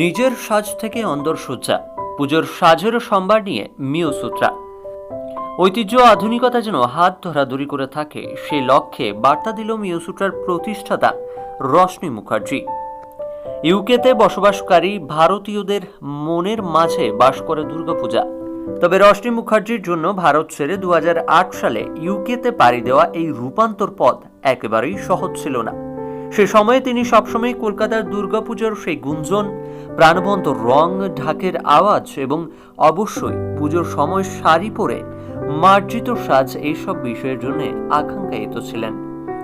নিজের সাজ থেকে অন্দর সজ্জা পুজোর সাজের সম্ভার নিয়ে মিও সূত্রা। ঐতিহ্য আধুনিকতা যেন হাত ধরাধরি করে থাকে সেই লক্ষ্যে বার্তা দিল মিও সূত্রার প্রতিষ্ঠাতা রশ্মি মুখার্জি। ইউকেতে বসবাসকারী ভারতীয়দের মনের মাঝে বাস করে দুর্গাপূজা। তবে রশ্মি মুখার্জির জন্য ভারত ছেড়ে দু হাজার আট সালে ইউকেতে পাড়ি দেওয়া এই রূপান্তর পথ একেবারেই সহজ ছিল না। সে সময়ে তিনি সবসময় কলকাতার দুর্গাপুজোর সেই গুঞ্জন, প্রাণবন্ত রং, ঢাকের আওয়াজ এবং অবশ্যই পুজোর সময় শাড়ি পরে মার্জিত সাজ এইসব বিষয়ের জন্য আকাঙ্ক্ষায়িত ছিলেন।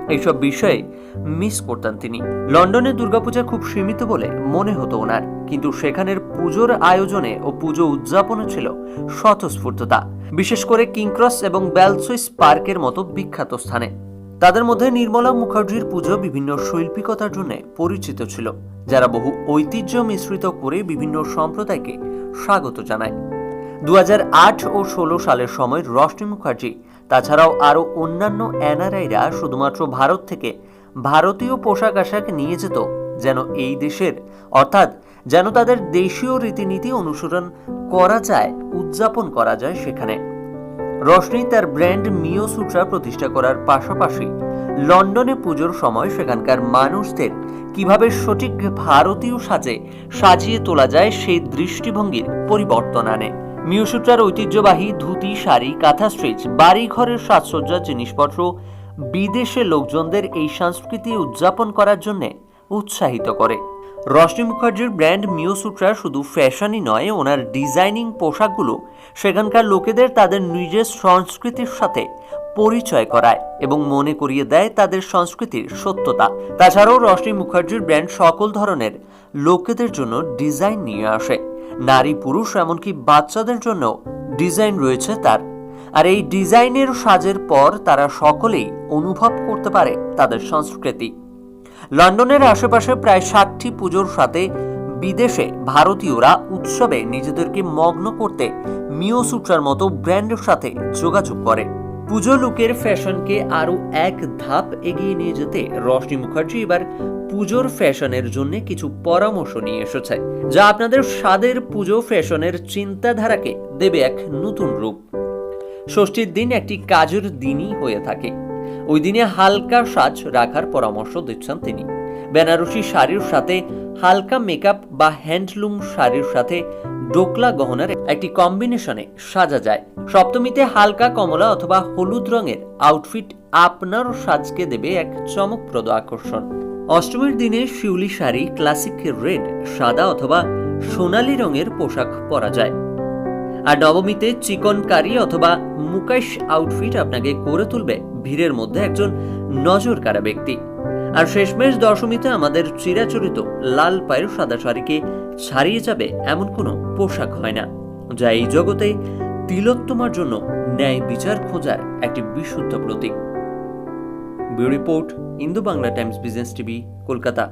এইসব বিষয়ে মিস করতেন তিনি। লন্ডনে দুর্গাপূজা খুব সীমিত বলে মনে হতো ওনার, কিন্তু সেখানের পুজোর আয়োজনে ও পুজো উদযাপনে ছিল স্বতঃস্ফূর্ততা, বিশেষ করে কিংক্রস এবং বেলসুইস পার্কের মতো বিখ্যাত স্থানে। তাদের মধ্যে নির্মলা মুখার্জির পুজো বিভিন্ন শৈল্পিকতার জন্য পরিচিত ছিল, যারা বহু ঐতিহ্য মিশ্রিত করে বিভিন্ন সম্প্রদায়কে স্বাগত জানায়। দু হাজার আট ও ষোলো সালের সময় রশ্মি মুখার্জি, তাছাড়াও আরও অন্যান্য এনআরআইরা শুধুমাত্র ভারত থেকে ভারতীয় পোশাক আশাক নিয়ে যেত, যেন এই দেশের, অর্থাৎ যেন তাদের দেশীয় রীতিনীতি অনুসরণ করা যায়, উদযাপন করা যায় সেখানে। রশনি তার ব্র্যান্ড মিও সুট্রা প্রতিষ্ঠা করার পাশাপাশি লন্ডনে পুজোর সময় সেখানকার মানুষদের কীভাবে সঠিক ভারতীয় সাজে সাজিয়ে তোলা যায় সেই দৃষ্টিভঙ্গির পরিবর্তন আনে। মিউসুট্রার ঐতিহ্যবাহী ধুতি, শাড়ি, কাঁথা স্ট্রিচ বাড়ি ঘরের সাজসজ্জার জিনিসপত্র, বিদেশে লোকজনদের এই সংস্কৃতি উদযাপন করার জন্য উৎসাহিত করে। রশ্মি মুখার্জির ব্র্যান্ড মিওসুট্রা শুধু ফ্যাশনই নয়, ওনার ডিজাইনিং পোশাকগুলো সেখানকার লোকেদের তাদের নিজের সংস্কৃতির সাথে পরিচয় করায় এবং মনে করিয়ে দেয় তাদের সংস্কৃতির সত্যতা। তাছাড়াও রশ্মি মুখার্জির ব্র্যান্ড সকল ধরনের লোকেদের জন্য ডিজাইন নিয়ে আসে। নারী পুরুষ এমনকি বাচ্চাদের জন্য ডিজাইন রয়েছে তার। আর এই ডিজাইনের সাজের পর তারা সকলেই অনুভব করতে পারে তাদের সংস্কৃতি। লন্ডনের আশেপাশে প্রায় ষাটটি পুজোর সাথে বিদেশে ভারতীয়রা উৎসবে নিজেদেরকে মগ্ন করতে মিওসুট্রার মতো ব্র্যান্ডের সাথে যোগাযোগ করে। পুজো লুকের ফ্যাশনকে আরও এক ধাপ এগিয়ে নিয়ে যেতে রশ্মি মুখার্জি এবার পুজোর ফ্যাশনের জন্য কিছু পরামর্শ নিয়ে এসেছে, যা আপনাদের স্বাদের পুজো ফ্যাশনের চিন্তাধারাকে দেবে এক নতুন রূপ। ষষ্ঠীর দিন একটি কাজের দিনই হয়ে থাকে। ওই দিনে হালকা সাজ রাখার পরামর্শ দিচ্ছেন তিনি। বেনারসি শাড়ির সাথে হালকা মেকআপ বা হ্যান্ডলুম শাড়ির সাথে ডোকলা গহনার একটি কম্বিনেশনে সাজা যায়। সপ্তমীতে হালকা কমলা অথবা হলুদ রঙের আউটফিট আপনার সাজকে দেবে এক চমকপ্রদ আকর্ষণ। অষ্টমীর দিনে শিউলি শাড়ি ক্লাসিক রেড সাদা অথবা সোনালী রঙের পোশাক পরা যায়। আর নবমীতে চিকন কারি অথবা মুকাইশ আউটফিট আপনাকে করে তুলবে ভিড়ের মধ্যে একজন নজর কারা ব্যক্তি। আর শেষমেশ দশমীতে আমাদের চিরাচরিত লাল পায়ের সাদা শাড়িকে ছাড়িয়ে যাবে এমন কোনো পোশাক হয় না, যা এই জগতে তিলোত্তমার জন্য ন্যায় বিচার খোঁজার একটি বিশুদ্ধ প্রতীক। Bureau report Indo Bangla Times business TV, Kolkata.